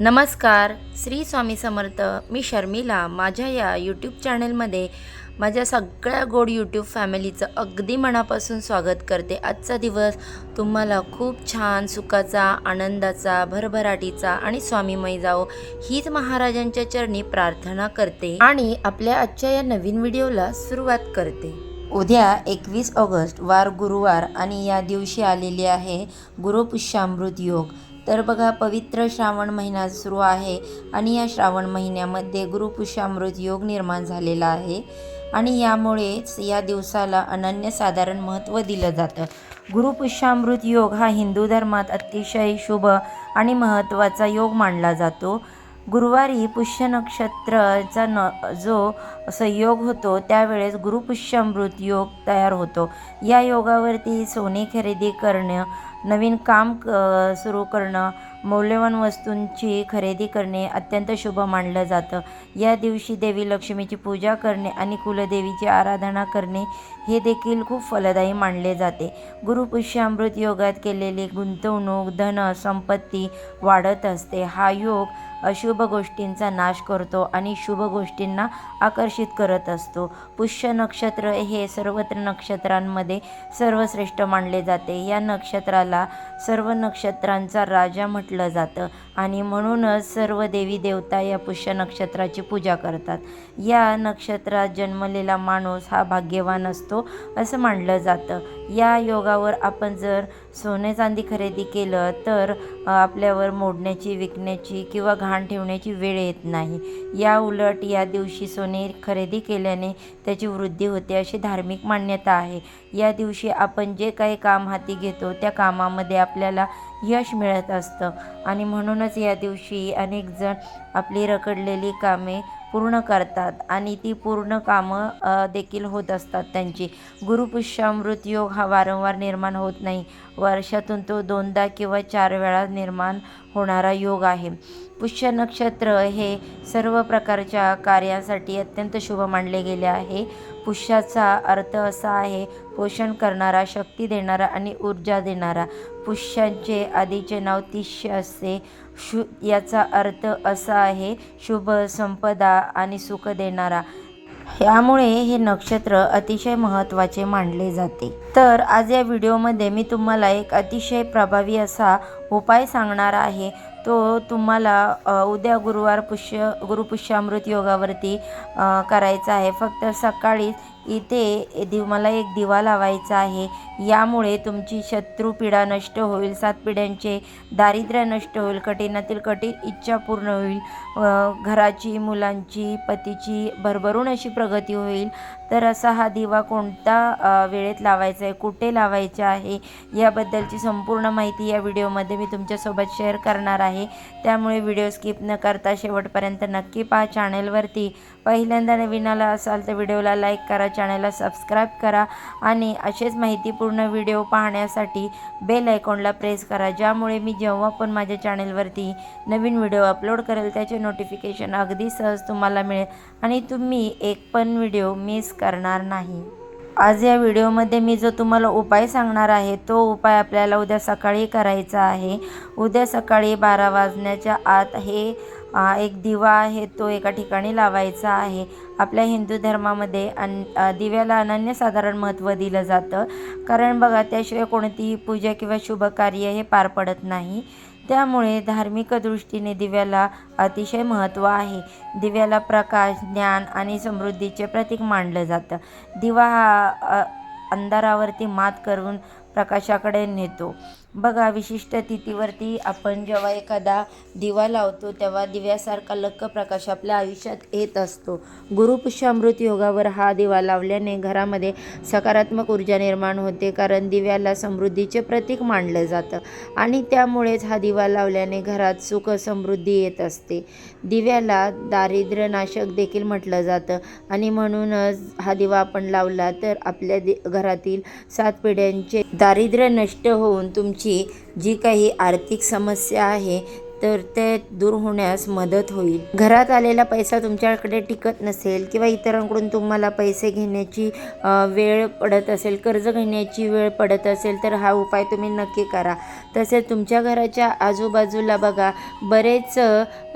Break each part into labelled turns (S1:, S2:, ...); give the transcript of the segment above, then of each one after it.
S1: नमस्कार श्री स्वामी समर्थ. मी शर्मिला. माझ्या या यूट्यूब चॅनलमध्ये माझ्या सगळ्या गोड यूट्यूब फॅमिलीचं अगदी मनापासून स्वागत करते. आजचा दिवस तुम्हाला खूप छान सुखाचा आनंदाचा भरभराटीचा आणि स्वामीमय जाओ हीच महाराजांच्या चरणी प्रार्थना करते आणि आपल्या आजच्या या नवीन व्हिडिओला सुरुवात करते. उद्या एकवीस ऑगस्ट वार गुरुवार आणि या दिवशी आलेली आहे गुरुपुष्यामृत योग. तर बघा पवित्र श्रावण महिना सुरू आहे आणि या श्रावण महिन्यामध्ये गुरुपुष्यामृत योग निर्माण झालेला आहे आणि यामुळेच या दिवसाला अनन्यसाधारण महत्त्व दिलं जातं. गुरुपुष्यामृत योग हा हिंदू धर्मात अतिशय शुभ आणि महत्त्वाचा योग मानला जातो. गुरुवारी पुष्य नक्षत्राचा न जो संयोग होतो त्यावेळेस गुरुपुष्यामृत योग तयार होतो. या योगावरती सोने खरेदी करणं नवीन काम क सुरू करणं मौल्यवान वस्तूंची खरेदी करणे अत्यंत शुभ मानलं जातं. या दिवशी देवी लक्ष्मीची पूजा करणे आणि कुलदेवीची आराधना करणे हे देखील खूप फलदायी मानले जाते. गुरुपुष्यामृत योगात केलेली गुंतवणूक धन संपत्ती वाढत असते. हा योग अशुभ गोष्टींचा नाश करतो आणि शुभ गोष्टींना आकर्षित करत असतो. पुष्य नक्षत्र हे सर्वत्र नक्षत्रांमध्ये सर्वश्रेष्ठ मानले जाते. या नक्षत्राला सर्व नक्षत्रांचा राजा म्हटलं जातं आणि म्हणूनच सर्व देवी देवता या पुष्य नक्षत्राची पूजा करतात. या नक्षत्रात जन्मलेला माणूस हा भाग्यवान असतो असं मानलं जातं. या योगावर आपण जर सोने चांदी खरेदी केलं तर आपल्यावर मोडण्याची विकण्याची किंवा घाण ठेवण्याची वेळ येत नाही. या उलट या दिवशी सोने खरेदी केल्याने त्याची वृद्धी होते अशी धार्मिक मान्यता आहे. या दिवशी आपण जे काही काम हाती घेतो त्या कामामध्ये आपल्याला यश मिळत असतं. आणि म्हणूनच या दिवशी अनेक जण आपली रखडलेली कामे पूर्ण करतात आणि ती पूर्ण कामं देखील होत असतात त्यांची. गुरुपुष्यामृत योग हा वारंवार निर्माण होत नाही. वर्षातून तो दोनदा किंवा चार वेळा निर्माण होणारा योग आहे. पुष्य नक्षत्र हे सर्व प्रकारच्या कार्यासाठी अत्यंत शुभ मानले गेले आहे. पुष्याचा अर्थ असा आहे पोषण करणारा शक्ती देणारा आणि ऊर्जा देणारा. पुष्यांचे आधीचे नाव तिष्य असते. शु याचा अर्थ असा आहे शुभ संपदा आणि सुख देणारा. यामुळे हे नक्षत्र अतिशय महत्त्वाचे मानले जाते. तर आज या व्हिडिओमध्ये मी तुम्हाला एक अतिशय प्रभावी असा उपाय सांगणार आहे. तो तुम्हाला उद्या गुरुवार पुष्य गुरुपुष्यामृत योगावरती करायचा आहे. फक्त सकाळीच इथे दिव मला एक दिवा लावायचा आहे. यामुळे तुमची शत्रुपीडा नष्ट होईल सात पिढ्यांचे दारिद्र्य नष्ट होईल कठीणातील कठीण इच्छा पूर्ण होईल घराची मुलांची पतीची भरभरून अशी प्रगती होईल. तर असा हा दिवा कोणता वेळेत लावायचा आहे कुठे लावायचा आहे याबद्दलची संपूर्ण माहिती या व्हिडिओमध्ये मी तुमच्यासोबत शेअर करणार आहे. त्यामुळे व्हिडिओ स्किप न करता शेवटपर्यंत नक्की पहा चॅनेलवरती पहिल्यांदा नवीन आला असाल तर व्हिडिओला लाईक करा चॅनलला सबस्क्राईब करा आणि असेच माहितीपूर्ण व्हिडिओ पाहण्यासाठी बेल आयकॉनला प्रेस करा ज्यामुळे मी जेव्हा पण माझ्या चॅनलवरती नवीन व्हिडिओ अपलोड करेल त्याचे नोटिफिकेशन अगदी सहज तुम्हाला मिळेल आणि तुम्ही एक पण व्हिडिओ मिस करणार नाही. आज या व्हिडिओमध्ये मी जो तुम्हाला उपाय सांगणार आहे तो उपाय आपल्याला उद्या सकाळी करायचा आहे. उद्या सकाळी बारा वाजण्याच्या आत हे एक दिवा आहे तो एका ठिकाणी लावायचा आहे. आपल्या हिंदू धर्मामध्ये अन दिव्याला अनन्यसाधारण महत्त्व दिलं जातं. कारण बघा त्याशिवाय कोणतीही पूजा किंवा शुभ कार्य हे पार पडत नाही. त्यामुळे धार्मिक दृष्टीने दिव्याला अतिशय महत्त्व आहे. दिव्याला प्रकाश ज्ञान आणि समृद्धीचे प्रतीक मानलं जातं. दिवा हा अंधारावरती मात करून प्रकाशाकडे नेतो. बघा विशिष्ट तिथीवरती आपण जेव्हा एखादा दिवा लावतो तेव्हा दिव्यासारखा लक्क प्रकाश आपल्या आयुष्यात येत असतो. गुरुपुष्यामृत योगावर हा दिवा लावल्याने घरामध्ये सकारात्मक ऊर्जा निर्माण होते कारण दिव्याला समृद्धीचे प्रतीक मानलं जातं आणि त्यामुळेच हा दिवा लावल्याने घरात सुख समृद्धी येत असते. दिव्याला दारिद्र्यनाशक देखील म्हटलं जातं आणि म्हणूनच हा दिवा आपण लावला तर आपल्या दि घरातील सात पिढ्यांचे दारिद्र्य नष्ट होऊन तुमची जी काही आर्थिक समस्या आहे तर ते दूर होण्यास मदत होईल. घरात आलेला पैसा तुमच्याकडे टिकत नसेल किंवा इतरांकडून तुम्हाला पैसे घेण्याची वेळ पडत असेल कर्ज घेण्याची वेळ पडत असेल तर हा उपाय तुम्ही नक्की करा. तसेच तुमच्या घराच्या आजूबाजूला बघा बरेच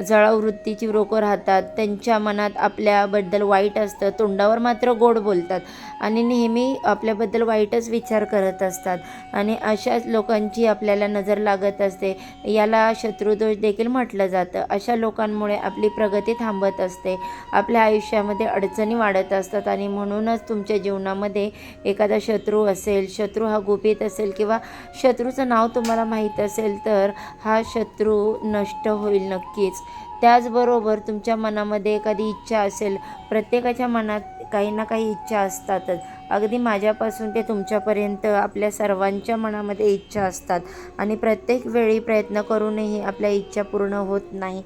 S1: जळावृत्तीची लोकं राहतात. त्यांच्या मनात आपल्याबद्दल वाईट असतं तोंडावर मात्र गोड बोलतात. आणि नेहमी आपल्याबद्दल वाईटच विचार करत असतात. आणि अशाच लोकांची आपल्याला नजर लागत असते. याला शत्रुदोष देखील म्हटलं जातं. अशा लोकांमुळे आपली प्रगती थांबत असते. आपल्या आयुष्यामध्ये अडचणी वाढत असतात आणि म्हणूनच तुमच्या जीवनामध्ये एखादा शत्रू असेल शत्रू हा गुपित असेल किंवा शत्रूचं नाव तुम्हाला माहीत असेल तर हा शत्रू नष्ट होईल नक्कीच. त्याचबरोबर तुमच्या मनामध्ये एखादी इच्छा असेल प्रत्येकाच्या मनात काही ना काही इच्छा असतातच. अगदी माझ्यापासून ते तुमच्यापर्यंत आपल्या सर्वांच्या मनामध्ये इच्छा असतात. आणि प्रत्येक वेळी प्रयत्न करूनही आपल्या इच्छा पूर्ण होत नाही.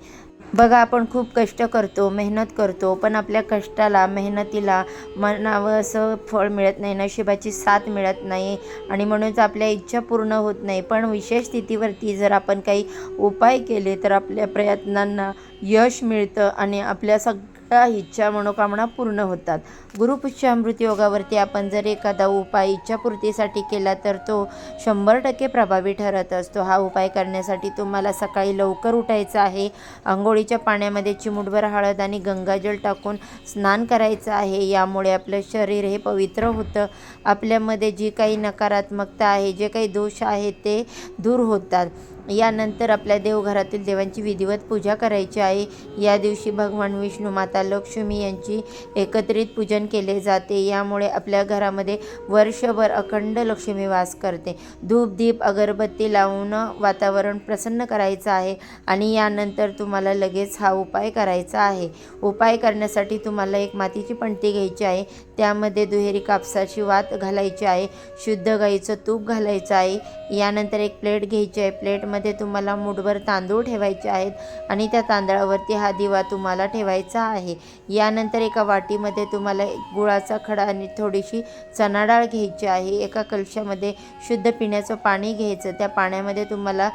S1: बघा आपण खूप कष्ट करतो मेहनत करतो पण आपल्या कष्टाला मेहनतीला मनावं असं फळ मिळत नाही नशिबाची साथ मिळत नाही आणि म्हणूनच आपल्या इच्छा पूर्ण होत नाही. पण विशेष स्थितीवरती जर आपण काही उपाय केले तर आपल्या प्रयत्नांना यश मिळतं आणि आपल्या सग सगळ्या इच्छा मनोकामना पूर्ण होतात. गुरुपुष्यामृत योगावरती आपण जर एखादा उपाय इच्छापूर्तीसाठी केला तर तो शंभर टक्के प्रभावी ठरत असतो. हा उपाय करण्यासाठी तुम्हाला सकाळी लवकर उठायचं आहे. आंघोळीच्या पाण्यामध्ये चिमुटभर हळद आणि गंगाजल टाकून स्नान करायचं आहे. यामुळे आपलं शरीर हे पवित्र होतं. आपल्यामध्ये जी काही नकारात्मकता आहे जे काही दोष आहे ते दूर होतात. यानंतर आपल्या देवघरातील देवांची विधिवत पूजा करायची आहे. या दिवशी भगवान विष्णू माता लक्ष्मी यांची एकत्रित पूजन केले जाते. यामुळे आपल्या घरामध्ये वर्षभर अखंड लक्ष्मी वास करते. धूप दीप अगरबत्ती लावून वातावरण प्रसन्न करायचं आहे आणि यानंतर तुम्हाला लगेच हा उपाय करायचा आहे. उपाय करण्यासाठी तुम्हाला एक मातीची पणती घ्यायची आहे. त्यामध्ये दुहेरी कापसाची वात घालायची आहे. शुद्ध गाईचं तूप घालायचं आहे. यानंतर एक प्लेट घ्यायची आहे. प्लेट त्यामध्ये तुम्हाला मुठभर तांदूळ ठेवायचे आहेत आणि त्या तांदळावरती हा दिवा तुम्हाला ठेवायचा आहे. यानंतर एका वाटीमध्ये तुम्हाला एक गुळाचा खडा आणि थोडीशी चणा डाळ घ्यायची आहे. एका कलशामध्ये शुद्ध पिण्याचं पाणी घ्यायचं. त्या पाण्यामध्ये तुम्हाला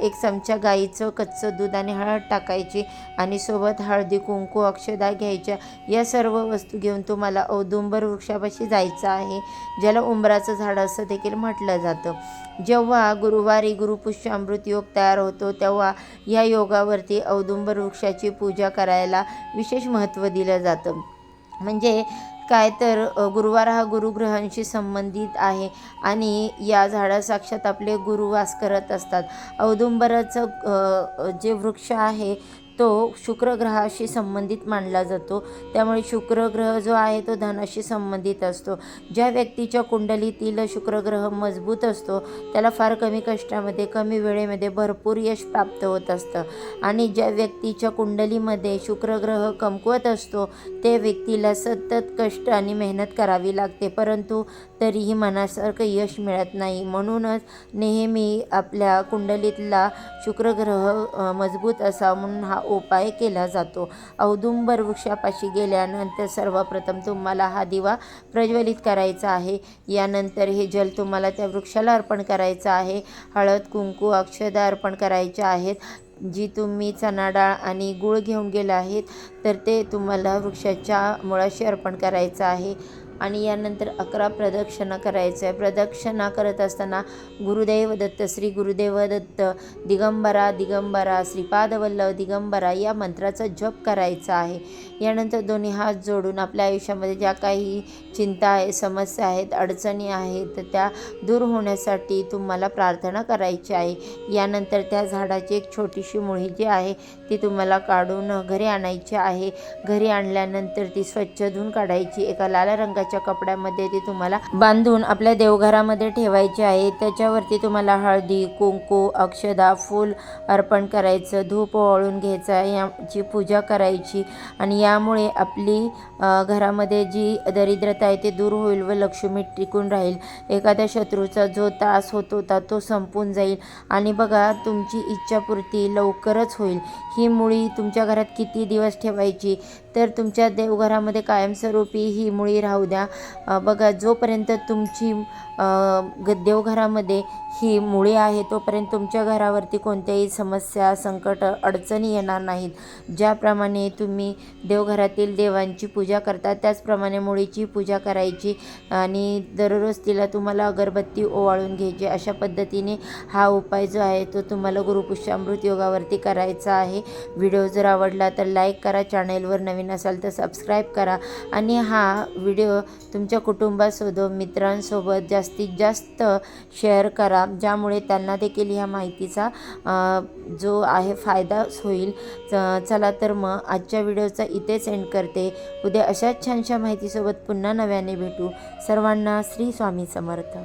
S1: एक चमचा गाईचं कच्चं दूध आणि हळद टाकायची आणि सोबत हळदी कुंकू अक्षदा घ्यायच्या. या सर्व वस्तू घेऊन तुम्हाला औदुंबर वृक्षापाशी जायचं आहे ज्याला उंबराचं झाड असं देखील म्हटलं जातं. जेव्हा गुरुवारी गुरुपुष्य अमृत योग तयार होतो तेव्हा या योगावरती औदुंबर वृक्षाची पूजा करायला विशेष महत्त्व दिलं जातं. म्हणजे काय तर गुरुवार हा गुरुग्रहांशी संबंधित आहे आणि या झाडा साक्षात आपले गुरु वास करत असतात. औदुंबराचं जे वृक्ष आहे तो शुक्रग्रहाशी संबंधित मानला जातो. त्यामुळे शुक्रग्रह जो आहे तो धनाशी संबंधित असतो. ज्या व्यक्तीच्या कुंडलीतील शुक्रग्रह मजबूत असतो त्याला फार कमी कष्टामध्ये कमी वेळेमध्ये भरपूर यश प्राप्त होत असतं. आणि ज्या व्यक्तीच्या कुंडलीमध्ये शुक्रग्रह कमकुवत असतो त्या व्यक्तीला सतत कष्ट आणि मेहनत करावी लागते. परंतु तरीही मनासारखं यश मिळत नाही. म्हणूनच नेहमी आपल्या कुंडलीतला शुक्रग्रह मजबूत असा म्हणून हा उपाय केला जातो. औदुंबर वृक्षापाशी गेल्यानंतर सर्वप्रथम तुम्हाला हा दिवा प्रज्वलित करायचा आहे. यानंतर हे जल तुम्हाला त्या वृक्षाला अर्पण करायचं आहे. हळद कुंकू अक्षदा अर्पण करायच्या आहेत. जी तुम्ही चणा डाळ आणि गूळ घेऊन गेला आहेत तर ते तुम्हाला वृक्षाच्या मुळाशी अर्पण करायचं आहे. आणि यानंतर अकरा प्रदक्षिणा करायचं आहे प्रदक्षिणा करत असताना गुरुदेव दत्त श्री गुरुदेव दत्त दिगंबरा दिगंबरा श्रीपादवल्लभ दिगंबरा या मंत्राचा जप करायचा आहे. यानंतर दोन्ही हात जोडून आपल्या आयुष्यामध्ये ज्या काही चिंता आहे समस्या आहेत अडचणी आहेत तर त्या दूर होण्यासाठी तुम्हाला प्रार्थना करायची आहे. यानंतर त्या झाडाची एक छोटीशी मुळी जी आहे ती तुम्हाला काढून घरी आणायची आहे. घरी आणल्यानंतर ती स्वच्छ धुवून काढायची. एका लाल रंगाची रंगाच्या कपड्यामध्ये ती तुम्हाला बांधून आपल्या देवघरामध्ये ठेवायची आहे. त्याच्यावरती तुम्हाला हळदी कुंकू अक्षदा फूल अर्पण करायचं धूप ओवाळून घ्यायचा याची पूजा करायची. आणि यामुळे आपली घरामध्ये जी दरिद्रता आहे ते दूर होईल व लक्ष्मी टिकून राहील. एखाद्या शत्रूचा जो तास होत होता तो संपून जाईल. आणि बघा तुमची इच्छापूर्ती लवकरच होईल. ही मुळी तुमच्या घरात किती दिवस ठेवायची? तर तुमच्या देवघरामध्ये कायमस्वरूपी ही मुळी राहू द्या. बघा जोपर्यंत तुमची ग देवघरामध्ये ही मुळी आहे तोपर्यंत तुमच्या घरावरती कोणत्याही समस्या संकट अडचणी येणार नाहीत. ज्याप्रमाणे तुम्ही देवघरातील देवांची पूजा करता त्याचप्रमाणे मुळीची पूजा करायची आणि दररोज तिला तुम्हाला अगरबत्ती ओवाळून घ्यायची. अशा पद्धतीने हा उपाय जो आहे तो तुम्हाला गुरुपुष्यामृत योगावरती करायचा आहे. व्हिडिओ जर आवडला तर लाईक करा चॅनेलवर नवीन असाल तर सबस्क्राईब करा. आणि हा व्हिडिओ तुमच्या कुटुंबासोबत मित्रांसोबत जास्तीत जास्त शेअर करा. ज्यामुळे त्यांना देखील ह्या माहितीचा जो आहे फायदा होईल. च- चला तर मग आजच्या व्हिडिओचा इथे सेंड करते. उद्या अशाच छानशा माहितीसोबत पुन्हा नव्याने भेटू. सर्वांना श्री स्वामी समर्थ.